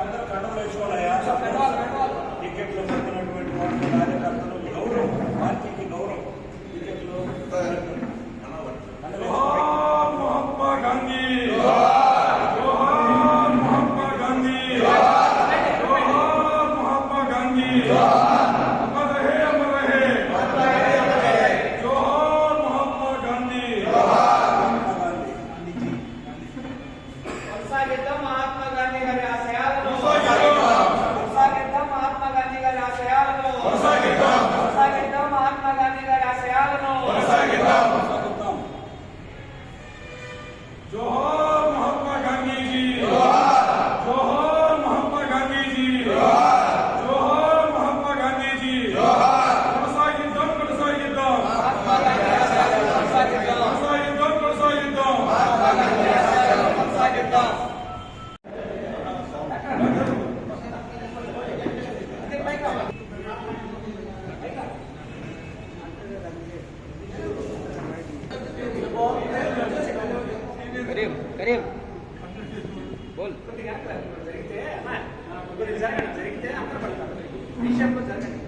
అందరూ కండలు వేసుకోవాలయా జరిగితే జరగండి జరిగితే అందరూ పడతారు విషయంలో జరగండి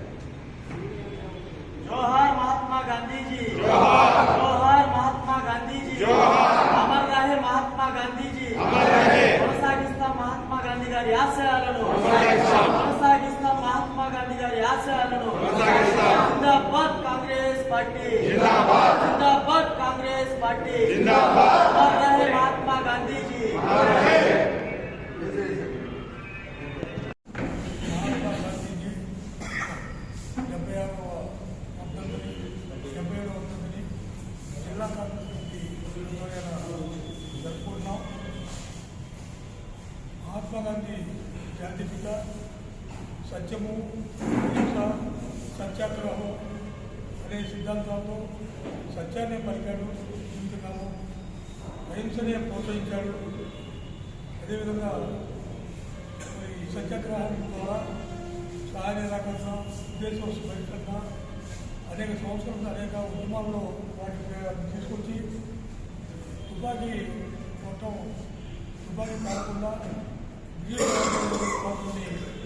జోహార్ మహాత్మా గాంధీజీ జోహార్ మహాత్మా గాంధీజీ అమర్ రాహే మహాత్మా గాంధీజీ కొనసాగిస్తాం మహాత్మా గాంధీ గారి ఆశయాలను కొనసాగిస్తాం మహాత్మా గాంధీ గారి ఆశయాలను జిందాబాద్ కాంగ్రెస్ పార్టీ జిందాబాద్ కాంగ్రెస్ పార్టీ అమర్ రాహే మహాత్మా గాంధీజీ సత్యము హింస సత్యాగ్రహం అనే సిద్ధాంతాలతో సత్యాన్ని పలికాడు జీవితున్నాము అహింసనే ప్రోత్సహించాడు. అదేవిధంగా మరి ఈ సత్యాగ్రహం ద్వారా సహాయ నిరాకరణ ఉద్దేశం బహిష్కరణ అనేక సంవత్సరాలు అనేక ఉద్యమాల్లో వాటిని తీసుకొచ్చి తుపాకీ మొత్తం తుపాకీ కాకుండా బియ్యం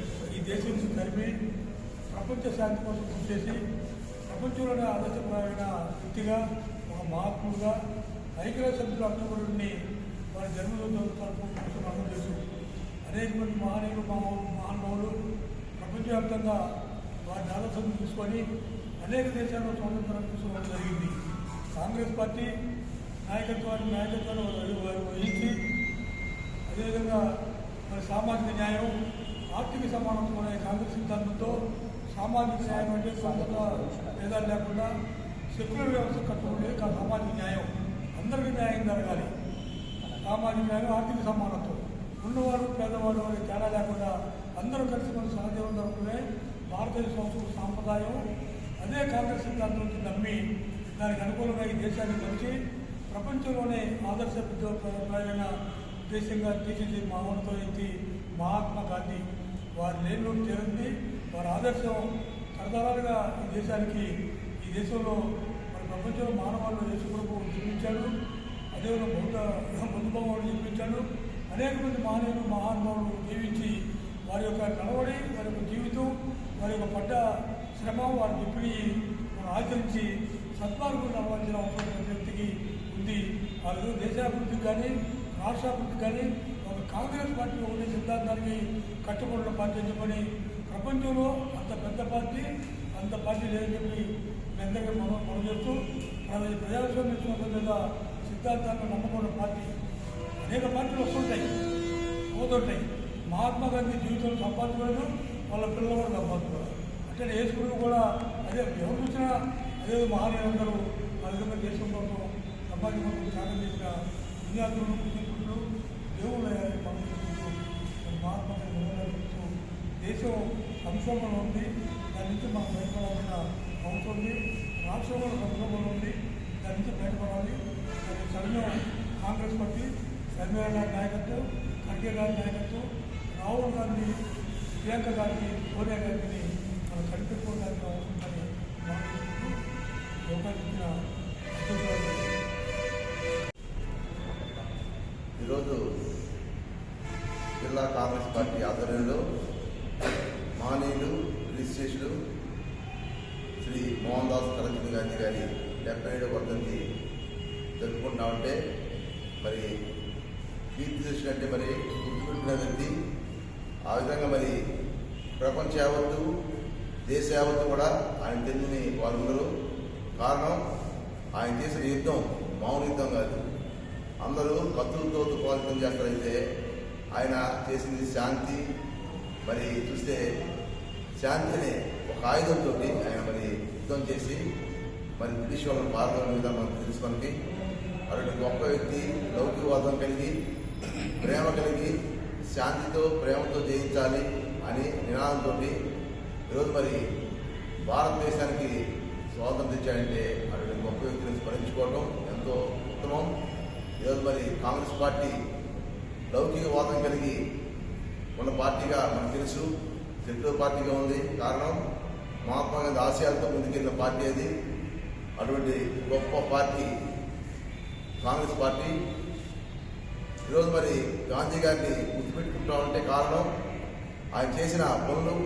దేశం తరిమి ప్రపంచ శాంతి కోసం కృషి చేసి ప్రపంచంలోనే ఆదర్శపరమైన వ్యక్తిగా ఒక మహాత్ముడుగా ఐక్యరాజ్య సభ్యులు అక్టోబరుని వారి జన్మదిన కోసం అర్థం చేస్తూ అనేక మంది మహనీయులు మహా మహానుభావులు ప్రపంచవ్యాప్తంగా వారిని ఆదర్శం తీసుకొని అనేక దేశాల్లో స్వాతంత్రం తీసుకోవడం జరిగింది. కాంగ్రెస్ పార్టీ నాయకత్వాన్ని నాయకత్వాన్ని వహించి అదేవిధంగా మరి సామాజిక న్యాయం ఆర్థిక సమానత్వం అనే కాంగ్రెస్ సిద్ధాంతంతో సామాజిక న్యాయం అంటే స్వతంత్ర భేదాలు లేకుండా సెక్యులర్ వ్యవస్థ కట్టుకుంటే సామాజిక న్యాయం. అందరికీ న్యాయం జరగాలి. సామాజిక న్యాయం ఆర్థిక సమానత్వం. ఉన్నవాడు పేదవాడు అనే తేడా లేకుండా అందరూ కలిసి మన సహజీవనం జరుపుకునే భారతీయ సంస్కృతి సాంప్రదాయం అదే కాంగ్రెస్ సిద్ధాంతం నమ్మి దానికి అనుకూలంగా ఈ దేశాన్ని కలిసి ప్రపంచంలోనే ఆదర్శ విద్యాప్రాయమైన దేశంగా తీర్చిది మా వ్యక్తి మహాత్మా గాంధీ వారి లేనిలో చేరింది వారి ఆదర్శం తరతరాలుగా ఈ దేశానికి ఈ దేశంలో మన ప్రపంచంలో మానవాళ్ళు దేశపురకు చూపించాడు అదేవిధంగా బౌద్ధ బుద్ధభగవాడు చూపించాడు అనేక మంది మానవులు మహానుభావులు జీవించి వారి యొక్క నడవడి వారి యొక్క జీవితం వారి యొక్క పడ్డ శ్రమ వారి చెప్పిని మనం ఆచరించి సత్మార్గం నడవాల్సిన అవసరం ప్రతి వ్యక్తికి ఉంది. ఆ విధంగా దేశాభివృద్ధికి కానీ రాష్ట్రాభివృద్ధికి కానీ కాంగ్రెస్ పార్టీ ఉండే సిద్ధాంతానికి కట్టుబడిన పార్టీ అని చెప్పని ప్రపంచంలో అంత పెద్ద పార్టీ అంత పార్టీ లేదని చెప్పి అందరికీ మనం మనం చేస్తూ ప్రజాస్వామ్య మీద సిద్ధాంతాన్ని నమ్ముకున్న పార్టీ. అనేక పార్టీలు వస్తుంటాయి పోతుంటాయి. మహాత్మా గాంధీ జీవితంలో సంపాదించుకోలేదు వాళ్ళ పిల్లలు కూడా సంపాదించుకోవాలి అంటే వేసుకుని కూడా అదే ఎవరు చూసినా అదే మహానీయులందరూ ఆ విధంగా దేశం కోసం సమాజం కోసం త్యాగం చేసిన దేవుళ్ళు అయ్యారు పంపించుకుంటూ మరి నిలబెడుతూ దేశం సంక్షోభంలో ఉంది దాని నుంచి మనం బయటపడాల్సిన అవుతుంది ఉంది రాష్ట్రం కూడా సంక్షోభంలో ఉంది దాని నుంచి బయటపడాలి దాని సైన్యం కాంగ్రెస్ పార్టీ శర్మిలా గారి నాయకత్వం ఖర్గే గారి నాయకత్వం రాహుల్ గాంధీ ప్రియాంక గారిని సోనియా గారిని మనం కనిపెట్టుకోవడానికి అవసరమని మాట్లాడుతూ అవకాశం ఇచ్చిన ఈరోజు జిల్లా కాంగ్రెస్ పార్టీ ఆధ్వర్యంలో మహనీయులు రిజిస్ట్రేషులు శ్రీ మోహన్ దాస్ కరచంద్ గాంధీ గారి డెబ్బై ఏడవ వర్ధంతి జరుపుకుంటామంటే మరి కీర్తి అంటే మరి గుర్తుపెట్టిన వ్యక్తి. ఆ విధంగా మరి ప్రపంచ యావత్తు దేశ యావత్తు కూడా ఆయన తెలియని వారు కారణం ఆయన చేసిన యుద్ధం మౌన యుద్ధం కాదు. అందరూ కత్తులతో తుపాకులతో చేస్తారైతే ఆయన చేసింది శాంతి. మరి చూస్తే శాంతి అనే ఒక ఆయుధంతో ఆయన మరి యుద్ధం చేసి మరి బ్రిటిష్ వాళ్ళని పాల్గొనే విధానం మనం తెలుసు అటువంటి గొప్ప వ్యక్తి లౌకికవాదం కలిగి ప్రేమ కలిగి శాంతితో ప్రేమతో జయించాలి అని నినాదంతో ఈరోజు మరి భారతదేశానికి స్వాతంత్రం ఇచ్చాడంటే అటువంటి గొప్ప వ్యక్తిని స్మరించుకోవడం ఎంతో ఉత్తమం. ఈరోజు మరి కాంగ్రెస్ పార్టీ లౌకికవాదం కలిగి ఉన్న పార్టీగా మనకు తెలుసు. సెక్యులర్ పార్టీగా ఉంది. కారణం మహాత్మా గాంధీ ఆశయాలతో ముందుకెళ్ళిన పార్టీ అది. అటువంటి గొప్ప పార్టీ కాంగ్రెస్ పార్టీ. ఈరోజు మరి గాంధీ గారిని గుర్తుపెట్టుకుంటామంటే కారణం ఆయన చేసిన పనులు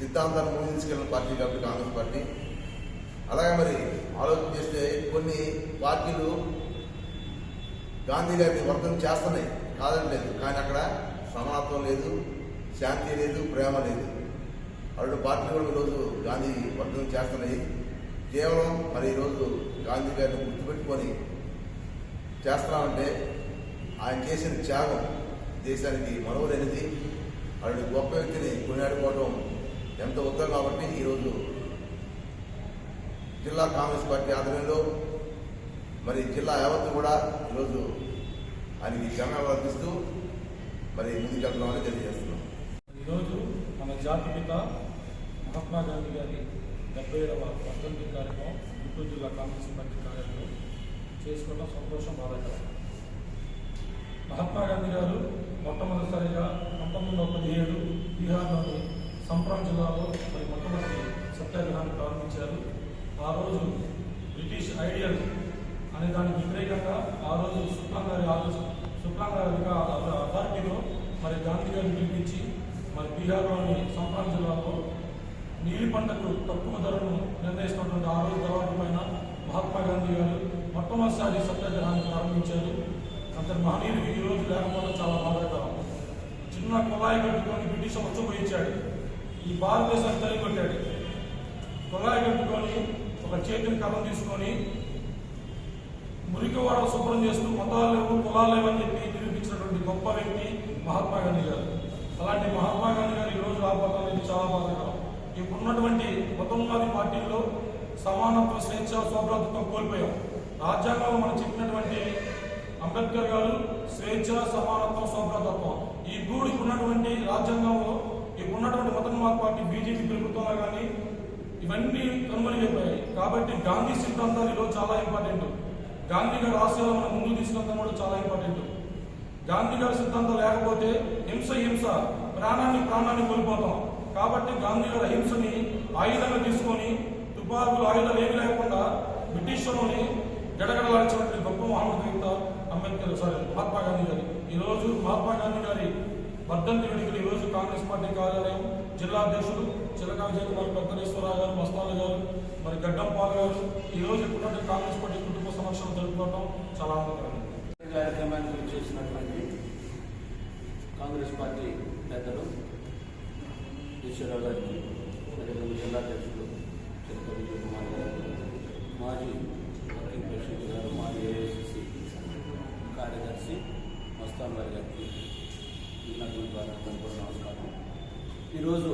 సిద్ధాంతాన్ని ముందుకెళ్ళిన పార్టీ కాబట్టి కాంగ్రెస్ పార్టీ. అలాగే మరి ఆలోచన చేస్తే కొన్ని పార్టీలు గాంధీ గారిని వర్ధన చేస్తున్నాయి. కాదని లేదు. కానీ అక్కడ సమానత్వం లేదు శాంతి లేదు ప్రేమ లేదు. అటువంటి పార్టీలు కూడా ఈరోజు గాంధీ వర్ధన చేస్తున్నాయి. కేవలం మరి ఈరోజు గాంధీ గారిని గుర్తుపెట్టుకొని చేస్తున్నామంటే ఆయన చేసిన త్యాగం దేశానికి మనవలేనిది అటువంటి గొప్ప వ్యక్తిని కొనియాడుకోవడం ఎంత ఉత్తరం కాబట్టి ఈరోజు జిల్లా కాంగ్రెస్ పార్టీ ఆధ్వర్యంలో మరి జిల్లా యావత్తు కూడా ఈరోజు ఆయనకి ఘనంగా వర్తిస్తూ మరి ముందుకెళ్తున్నామని తెలియజేస్తున్నాం. ఈరోజు మన జాతిపిత మహాత్మా గాంధీ గారి డెబ్బై ఏడవ వర్ధంతి కార్యక్రమం గుంటూరు జిల్లా కాంగ్రెస్ పార్టీ కార్యాలయంలో చేసుకున్న సంతోషం బాధాకరం. మహాత్మా గాంధీ గారు మొట్టమొదటిసారిగా పంతొమ్మిది వందల పదిహేడు బీహార్లోని సంప్రాం జిల్లాలో మరి మొట్టమొదటి సత్యాగ్రహాన్ని ప్రారంభించారు. ఆ రోజు బ్రిటిష్ ఐడియల్ అనే దానికి వ్యతిరేకంగా ఆ రోజు సుప్లాం గారి ఆలోచన సుప్లాం గారి అథారిటీలో మరి గాంధీ గారిని పిలిపించి మరి బీహార్లోని సంప్రాం జిల్లాలో నీలి పంటకు తక్కువ ధరను నిర్ణయిస్తున్నటువంటి ఆ రోజు తర్వాత పైన మహాత్మా గాంధీ గారు మొట్టమొదటిసారి సత్యాగ్రహాన్ని ప్రారంభించారు. అంత మహనీయులు ఈ రోజు లేకపోవడం చాలా బాధాకరం. చిన్న కుళాయి కట్టుకొని బ్రిటిష్ వచ్చి ఈ భారతదేశాన్ని తల్లి కొట్టాడు కుళాయి కట్టుకొని ఒక చేతిని కలం తీసుకొని మురికి వాడలు శుభ్రం చేస్తూ మతాలు లేవు కులాలు లేవని చెప్పి నిరూపించినటువంటి గొప్ప వ్యక్తి మహాత్మా గాంధీ గారు. అలాంటి మహాత్మా గాంధీ గారు ఈ రోజు పథకం చాలా బాధకరం ఇప్పుడున్నటువంటి మతంవాది పార్టీల్లో సమానత్వ స్వేచ్ఛ సౌభ్రతత్వం కోల్పోయాం. రాజ్యాంగంలో మనం చెప్పినటువంటి అంబేద్కర్ గారు స్వేచ్ఛ సమానత్వం సౌభ్రతత్వం. ఈ మూడు ఇప్పుడున్నటువంటి రాజ్యాంగంలో ఇప్పుడున్నటువంటి మతోన్మాద పార్టీ బీజేపీ ప్రభుత్వంలో కానీ ఇవన్నీ కనుమరుగైపోయాయి. కాబట్టి గాంధీ సిద్ధాంతాలు ఈరోజు చాలా ఇంపార్టెంట్. గాంధీ గారి ఆశయాలు మనం ముందు తీసుకెళ్తాం కూడా చాలా ఇంపార్టెంట్. గాంధీ గారి సిద్ధాంతం లేకపోతే హింస హింస ప్రాణాన్ని ప్రాణాన్ని కోల్పోతాం. కాబట్టి గాంధీ గారి హింసని ఆయుధంగా తీసుకొని తుపాకులు ఆయుధాలు ఏమి లేకుండా బ్రిటిష్లోని వాళ్ళని గడగడలాడిచినటువంటి గొప్ప మహానుభావుత అంబేద్కర్ సారీ మహాత్మా గాంధీ గారి. ఈ రోజు మహాత్మా గాంధీ గారి వర్ధంతి వేడుకలు ఈ రోజు కాంగ్రెస్ పార్టీ కార్యాలయం జిల్లా అధ్యక్షుడు చిలకా విజయ్ కుమార్ పెద్దనేశ్వరరావు గారు మస్తాన్ గారు మరి గడ్డం పాల్ గారు ఈ రోజు ఇప్పుడున్నటువంటి కాంగ్రెస్ పార్టీ కుటుంబ సమక్షం జరుపుకోవడం చాలా ఆనందకరం కార్యక్రమానికి చేసినటువంటి కాంగ్రెస్ పార్టీ పెద్దలు ఈశ్వరరావు గారికి అదేవిధంగా జిల్లా అధ్యక్షుడు చిలక విజయ్ కుమార్ గారు మాజీ వర్కింగ్ ప్రెసిడెంట్ గారు మాజీ ఏఐసిసి కార్యదర్శి మస్తాన్ గారి గారికి ఉన్నటువంటి వారందరూ కూడా నమస్కారం. ఈరోజు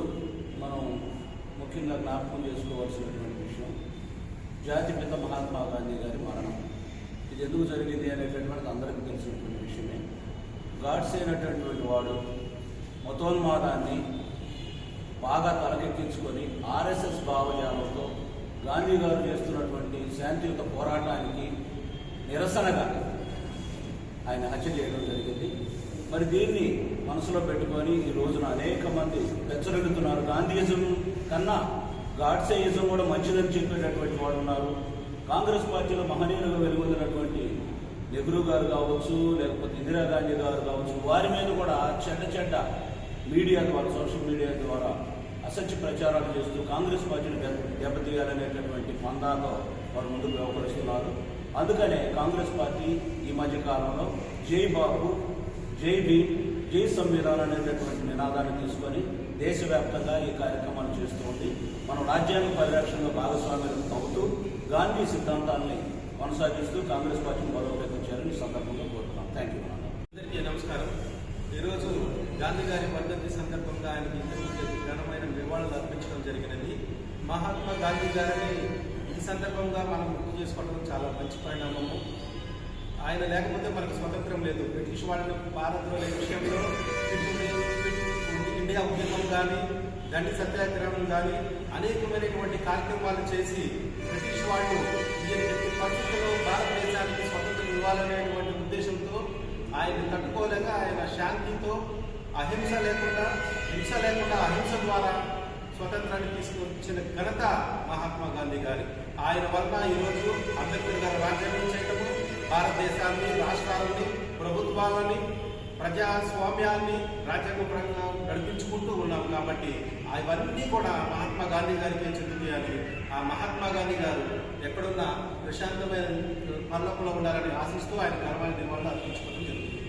మనం ముఖ్యంగా జ్ఞాపకం చేసుకోవాల్సినటువంటి విషయం జాతిపిత మహాత్మా గాంధీ గారి మరణం. ఇది ఎందుకు జరిగింది అనేటటువంటిది అందరికీ తెలిసినటువంటి విషయమే. గాడ్స్ అయినటువంటి వాడు మతోన్మాదాన్ని బాగా తలకెక్కించుకొని ఆర్ఎస్ఎస్ భావజాలంతో గాంధీ గారు చేస్తున్నటువంటి శాంతియుత పోరాటానికి నిరసనగా ఆయన హత్య చేయడం జరిగింది. మరి దీన్ని మనసులో పెట్టుకొని ఈ రోజున అనేక మంది పెచ్చరెడుతున్నారు గాంధీయిజం కన్నా గాడ్సేయిజం కూడా మంచిదని చెప్పేటటువంటి వాడు ఉన్నారు. కాంగ్రెస్ పార్టీలో మహనీయులుగా వెలుగొందినటువంటి నెహ్రూ గారు కావచ్చు లేకపోతే ఇందిరాగాంధీ గారు కావచ్చు వారి మీద కూడా చెడ్డ చెడ్డ మీడియా ద్వారా సోషల్ మీడియా ద్వారా అసత్య ప్రచారాలు చేస్తూ కాంగ్రెస్ పార్టీని దెబ్బ దెబ్బతీయాలనేటటువంటి పందాతో వారు ముందుకు వ్యవహరిస్తున్నారు. అందుకనే కాంగ్రెస్ పార్టీ ఈ మధ్య కాలంలో జై బాబు జై భీమ్ జై సంవిధానం అనేటటువంటి నినాదాన్ని తీసుకొని దేశవ్యాప్తంగా ఈ కార్యక్రమాలు చేస్తూ ఉంది. మనం రాజ్యాంగ పరిరక్షణలో భాగస్వామ్యం అవుతూ గాంధీ సిద్ధాంతాన్ని కొనసాగిస్తూ కాంగ్రెస్ పార్టీని బలోపేతం చేయాలని సందర్భంగా కోరుతున్నాం. థ్యాంక్ యూ అందరికీ నమస్కారం. ఈరోజు గాంధీ గారి వర్ధంతి సందర్భంగా ఆయనకి ఇంతకు ఘనమైన నివాళులు అర్పించడం జరిగినది. మహాత్మా గాంధీ గారిని ఈ సందర్భంగా మనం గుర్తు చేసుకోవడం చాలా మంచి పరిణామము. ఆయన లేకపోతే మనకు స్వతంత్రం లేదు. బ్రిటిష్ వాళ్ళని భారత్లో విషయంలో ఇండియా ఉద్యమం కానీ దండి సత్యాగ్రహం కానీ అనేకమైనటువంటి కార్యక్రమాలు చేసి బ్రిటిష్ వాళ్ళు ఎట్టి పరిస్థితుల్లో భారతదేశానికి స్వతంత్రం ఇవ్వాలనేటువంటి ఉద్దేశంతో ఆయన తట్టుకోలేక ఆయన శాంతితో అహింస లేకుండా హింస లేకుండా అహింస ద్వారా స్వతంత్రాన్ని తీసుకొచ్చిన ఘనత మహాత్మా గాంధీ గారి. ఆయన వలన ఈరోజు అంబేద్కర్ గారు రాజ్యాంగం చేయటము భారతదేశాన్ని రాష్ట్రాలని ప్రభుత్వాలని ప్రజాస్వామ్యాన్ని రాజ్యాంగపరంగా నడిపించుకుంటూ ఉన్నాం కాబట్టి అవన్నీ కూడా మహాత్మా గాంధీ గారికి చెందుతాయని ఆ మహాత్మా గాంధీ గారు ఎక్కడున్నా ప్రశాంతమైన పర్లోకంలో ఉండాలని ఆశిస్తూ ఆయన ఘనమైన నిర్వహణ అర్పించుకోవడం జరుగుతుంది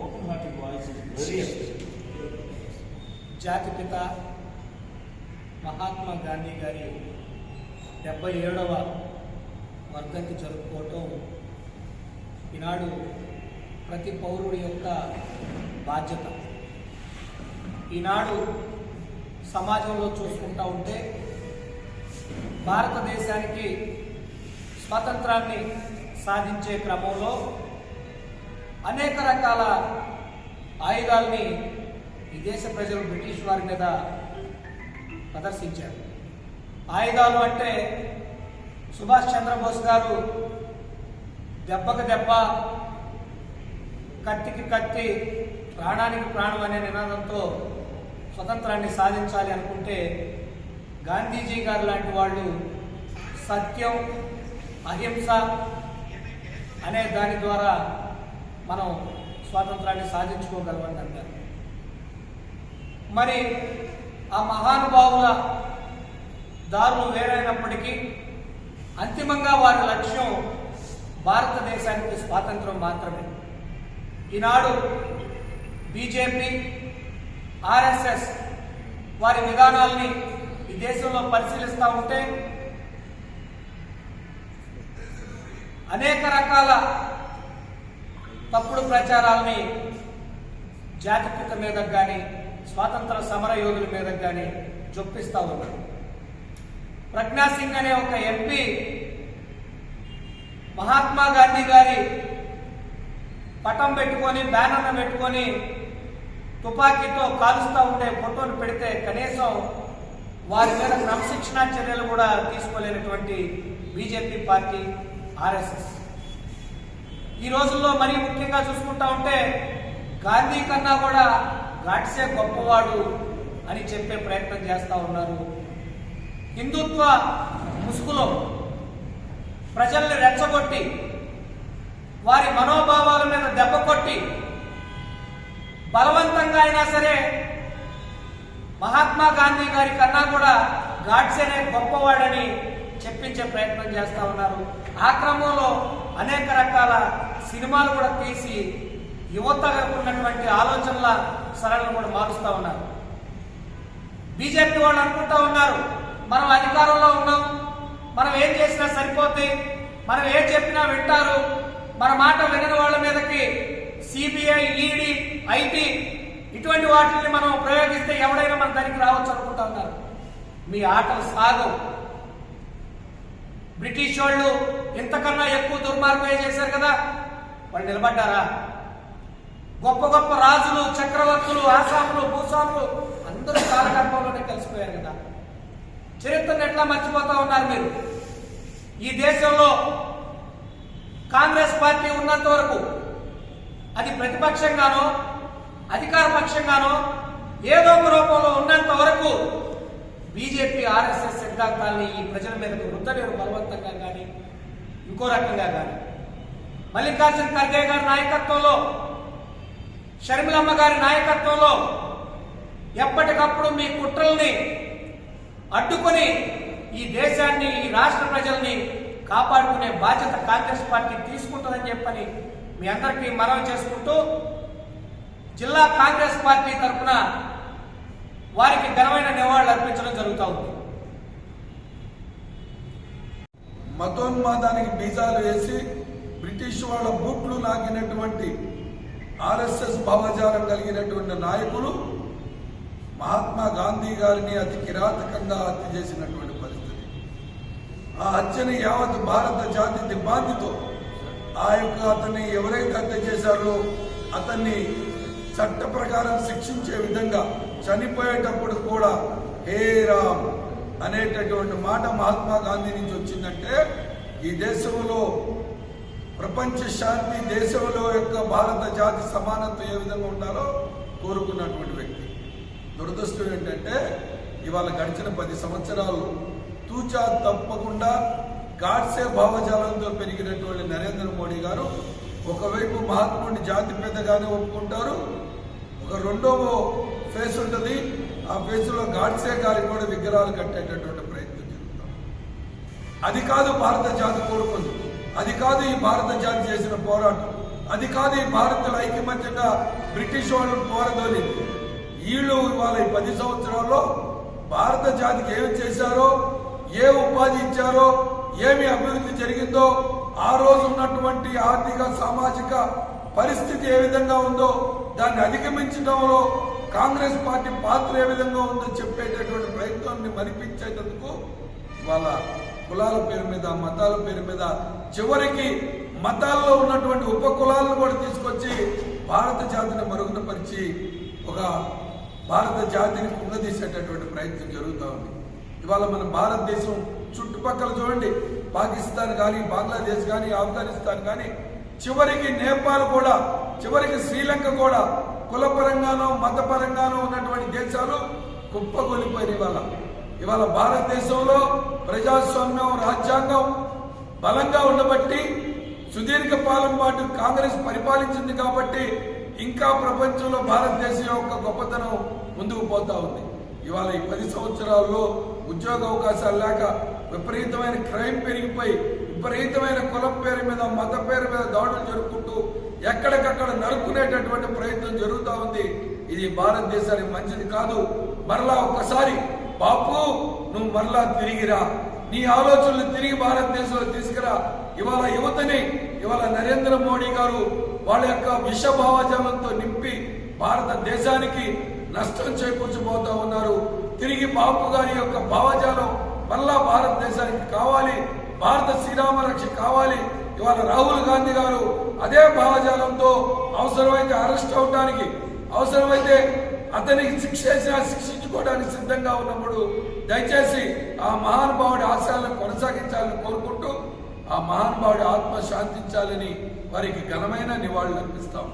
ఓపెన్ హార్టెడ్ వాయిస్ జాతిపిత మహాత్మా గాంధీ గారి డెబ్బై ఏడవ వర్ధంతి జరుపుకోవటం ఈనాడు ప్రతి పౌరుడి యొక్క బాధ్యత. ఈనాడు సమాజంలో చూసుకుంటా ఉంటే భారతదేశానికి స్వాతంత్రాన్ని సాధించే క్రమంలో అనేక రకాల ఆయుధాల్ని ఈ దేశ ప్రజలు బ్రిటిష్ వారి మీద ప్రదర్శించారు. ఆయుధాలు అంటే సుభాష్ చంద్రబోస్ గారు దెబ్బకు దెబ్బ కత్తికి కత్తి ప్రాణానికి ప్రాణం అనే నినాదంతో స్వతంత్రాన్ని సాధించాలి అనుకుంటే గాంధీజీ గారు లాంటి వాళ్ళు సత్యం అహింస అనే దాని ద్వారా మనం స్వాతంత్రాన్ని సాధించుకోగలమని అన్నారు మరి ఆ మహానుభావుల దారులు వేరైనప్పటికీ అంతిమంగా వారి లక్ష్యం భారతదేశానికి స్వాతంత్రం మాత్రమే. ఈనాడు బీజేపీ ఆర్ఎస్ఎస్ వారి విధానాల్ని ఈ దేశంలో పరిశీలిస్తూ ఉంటే అనేక రకాల తప్పుడు ప్రచారాల్ని జాతిపిత మీద కానీ స్వాతంత్ర సమర యోధుల మీద కానీ చొప్పిస్తూ ఉన్నారు. ప్రజ్ఞా సింగ్ అనే ఒక ఎంపీ మహాత్మా గాంధీ గారి పటం పెట్టుకొని బ్యానర్ను పెట్టుకొని తుపాకీతో కాలుస్తూ ఉండే ఫోటోలు పెడితే కనీసం వారి మీద క్రమశిక్షణా చర్యలు కూడా తీసుకోలేనటువంటి బీజేపీ పార్టీ ఆర్ఎస్ఎస్. ఈ రోజుల్లో మరీ ముఖ్యంగా చూసుకుంటా ఉంటే గాంధీ కన్నా కూడా గాడ్సే గొప్పవాడు అని చెప్పే ప్రయత్నం చేస్తూ ఉన్నారు. హిందుత్వ ముసుగులో ప్రజల్ని రెచ్చగొట్టి వారి మనోభావాల మీద దెబ్బ కొట్టి బలవంతంగా అయినా సరే మహాత్మా గాంధీ గారి కన్నా కూడా గాడ్సేనే గొప్పవాడని చెప్పించే ప్రయత్నం చేస్తూ ఉన్నారు. ఆ క్రమంలో అనేక రకాల సినిమాలు కూడా తీసి యువతకు ఉన్నటువంటి ఆలోచనల సరళను కూడా మారుస్తూ ఉన్నారు. బీజేపీ వాళ్ళు అనుకుంటా ఉన్నారు మనం అధికారంలో ఉన్నాం మనం ఏం చేసినా సరిపోద్ది మనం ఏం చెప్పినా వింటారు మన మాట వినని వాళ్ళ మీదకి సిబిఐ ఈడీ ఐటీ ఇటువంటి వాటిని మనం ప్రయోగిస్తే ఎవడైనా మన దానికి రావచ్చు అనుకుంటా ఉన్నారు. మీ ఆటలు సాగవు. బ్రిటిష్ వాళ్ళు ఇంతకన్నా ఎక్కువ దుర్మార్గం చేశారు కదా వాళ్ళు నిలబడ్డారా? గొప్ప గొప్ప రాజులు చక్రవర్తులు ఆసాములు భూస్వాములు అందరూ కాలగర్భంలోనే కలిసిపోయారు కదా. చరిత్రను ఎట్లా మర్చిపోతా ఉన్నారు మీరు? ఈ దేశంలో కాంగ్రెస్ పార్టీ ఉన్నంత వరకు అది ప్రతిపక్షంగానో అధికార పక్షంగానో ఏదో ఒక రూపంలో ఉన్నంత వరకు బీజేపీ ఆర్ఎస్ఎస్ సిద్ధాంతాన్ని ఈ ప్రజల మీదకు రుద్దలేరు బలవంతంగా కానీ ఇంకో రకంగా కానీ మల్లికార్జున ఖర్గే గారి నాయకత్వంలో షర్మిలమ్మ గారి నాయకత్వంలో ఎప్పటికప్పుడు మీ కుట్రల్ని అడ్డుకొని ఈ దేశాన్ని ఈ రాష్ట్ర ప్రజల్ని కాపాడుకునే బాధ్యత కాంగ్రెస్ పార్టీ తీసుకుంటుందని చెప్పని మీ అందరికీ మనవి చేసుకుంటూ జిల్లా కాంగ్రెస్ పార్టీ తరఫున వారికి ఘనమైన నివాళులు అర్పించడం జరుగుతూ ఉంది. మతోన్మాదానికి బీజాలు వేసి బ్రిటిష్ వాళ్ళ బూట్లు లాగినటువంటి ఆర్ఎస్ఎస్ భావజాలం కలిగినటువంటి నాయకులు మహాత్మా గాంధీ గారిని అతి కిరాతకంగా హత్య చేసినటువంటి పరిస్థితి. ఆ హత్యని యావత్ భారత జాతి దిబ్బాంతితో ఆ యొక్క అతన్ని ఎవరైతే హత్య చేశారో అతన్ని చట్ట ప్రకారం శిక్షించే విధంగా చనిపోయేటప్పుడు కూడా హే రామ్ అనేటటువంటి మాట మహాత్మా గాంధీ నుంచి వచ్చిందంటే ఈ దేశంలో ప్రపంచ శాంతి దేశంలో యొక్క భారత జాతి సమానత్వం ఏ విధంగా ఉండాలో కోరుకున్నటువంటి వ్యక్తి. దురదృష్టం ఏంటంటే ఇవాళ గడిచిన పది సంవత్సరాలు తూచా తప్పకుండా గాడ్సే భావజాలంతో పెరిగినటువంటి నరేంద్ర మోడీ గారు ఒకవైపు మహాత్ముడిని జాతి పెద్దగానే ఒప్పుకుంటారు ఒక రెండో ఫేస్ ఉంటుంది. ఆ ఫేస్లో గాడ్సే గారికి కూడా విగ్రహాలు కట్టేటటువంటి ప్రయత్నం జరుగుతాం అది కాదు భారత జాతి కోరుకుంది. అది కాదు ఈ భారత జాతి చేసిన పోరాటం. అది కాదు ఈ భారతుల ఐక్యమత్యంగా బ్రిటిష్ వాళ్ళు పోరదోలి వీళ్ళు ఇవాళ ఈ పది సంవత్సరాల్లో భారత జాతికి ఏమి చేశారో ఏ ఉపాధి ఇచ్చారో ఏమి అభివృద్ధి జరిగిందో ఆ రోజు ఉన్నటువంటి ఆర్థిక సామాజిక పరిస్థితి ఏ విధంగా ఉందో దాన్ని అధిగమించడంలో కాంగ్రెస్ పార్టీ పాత్ర ఏ విధంగా ఉందో చెప్పేటటువంటి ప్రయత్నాన్ని మరిపించేటందుకు వాళ్ళ కులాల పేరు మీద మతాల పేరు మీద చివరికి మతాల్లో ఉన్నటువంటి ఉప కులాలను కూడా తీసుకొచ్చి భారత జాతిని మరుగున పరిచి ఒక భారత జాతిని కుంగదీసేటటువంటి ప్రయత్నం జరుగుతూ ఉంది. ఇవాళ మన భారతదేశం చుట్టుపక్కల చూడండి పాకిస్తాన్ కానీ బంగ్లాదేశ్ కానీ ఆఫ్ఘనిస్తాన్ కానీ చివరికి నేపాల్ కూడా చివరికి శ్రీలంక కూడా కులపరంగానో మతపరంగానో ఉన్నటువంటి దేశాలు కుప్పగొలిపోయిన ఇవాళ. ఇవాళ భారతదేశంలో ప్రజాస్వామ్యం రాజ్యాంగం బలంగా ఉండబట్టి సుదీర్ఘ పాలన పాటు కాంగ్రెస్ పరిపాలించింది కాబట్టి ఇంకా ప్రపంచంలో భారతదేశం యొక్క గొప్పతనం ముందుకు పోతా ఉంది. ఇవాళ ఈ పది సంవత్సరాల్లో ఉద్యోగ అవకాశాలు లేక విపరీతమైన క్రైమ్ పెరిగిపోయి విపరీతమైన కులం పేరు మీద మత పేరు మీద దాడులు జరుపుకుంటూ ఎక్కడికక్కడ నరుకునేటటువంటి ప్రయత్నం జరుగుతూ ఉంది. ఇది భారతదేశానికి మంచిది కాదు. మరలా ఒకసారి బాపు నువ్వు మరలా తిరిగిరా నీ ఆలోచనలు తిరిగి భారతదేశంలో తీసుకురా. ఇవాళ యువతని ఇవాళ నరేంద్ర మోడీ గారు వాళ్ళ యొక్క విష భావజాలంతో నింపి భారతదేశానికి నష్టం చేకూర్చబోతా ఉన్నారు. తిరిగి బాపు గారి యొక్క భావజాలం మళ్ళా భారతదేశానికి కావాలి భారత శ్రీరామ రక్ష కావాలి. ఇవాళ రాహుల్ గాంధీ గారు అదే భావజాలంతో అవసరమైతే అరెస్ట్ అవడానికి అవసరమైతే అతనికి శిక్ష శిక్షించుకోవడానికి సిద్ధంగా ఉన్నప్పుడు దయచేసి ఆ మహానుభావుడి ఆశయాలను కొనసాగించాలని కోరుకుంటూ ఆ మహానుభావుడి ఆత్మ శాంతించాలని వారికి ఘనమైన నివాళులు అర్పిస్తాము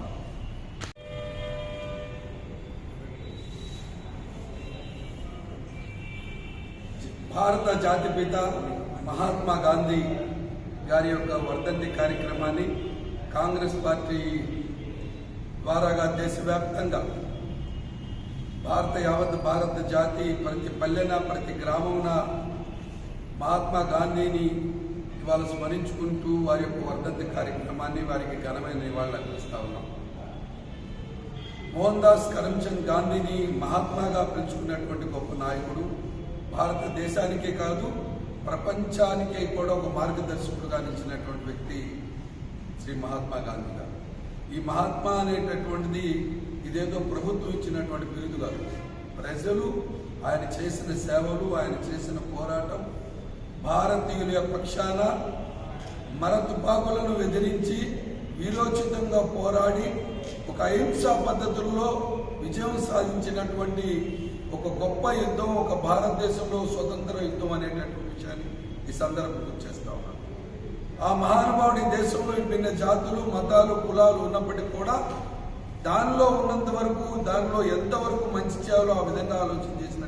భారత జాతిపిత మహాత్మా గాంధీ గారి యొక్క వర్ధంతి కార్యక్రమాన్ని కాంగ్రెస్ పార్టీ ద్వారాగా దేశవ్యాప్తంగా భారత యావత్ భారత జాతి ప్రతి పల్లెన ప్రతి గ్రామమున మహాత్మా గాంధీని ఇవాళ స్మరించుకుంటూ వారి యొక్క వర్ధంతి కార్యక్రమాన్ని వారికి ఘనమైన నివాళులు అర్పిస్తా ఉన్నాం. మోహన్ దాస్ కరమ్చంద్ గాంధీని మహాత్మాగా పిలుచుకున్నటువంటి గొప్ప నాయకుడు. భారతదేశానికే కాదు ప్రపంచానికే కూడా ఒక మార్గదర్శకుడుగా నిలిచినటువంటి వ్యక్తి శ్రీ మహాత్మా గాంధీ గారు. ఈ మహాత్మా అనేటటువంటిది ఇదేదో ప్రభుత్వం ఇచ్చినటువంటి బిరుదు కాదు. ప్రజలు ఆయన చేసిన సేవలు ఆయన చేసిన పోరాటం భారతీయుల పక్షాన మర తుపాకులను ఎదిరించి వీరోచితంగా పోరాడి ఒక అహింసా పద్ధతుల్లో విజయం సాధించినటువంటి ఒక గొప్ప యుద్ధం ఒక భారతదేశంలో స్వతంత్ర యుద్ధం అనేటటువంటి విషయాన్ని ఈ సందర్భంలో చేస్తా ఉన్నాను ఆ మహానుభావుడి దేశంలో విభిన్న జాతులు మతాలు కులాలు ఉన్నప్పటికీ కూడా దానిలో ఉన్నంత వరకు దానిలో ఎంతవరకు మంచి చేయాలో ఆ విధంగా ఆలోచన చేసిన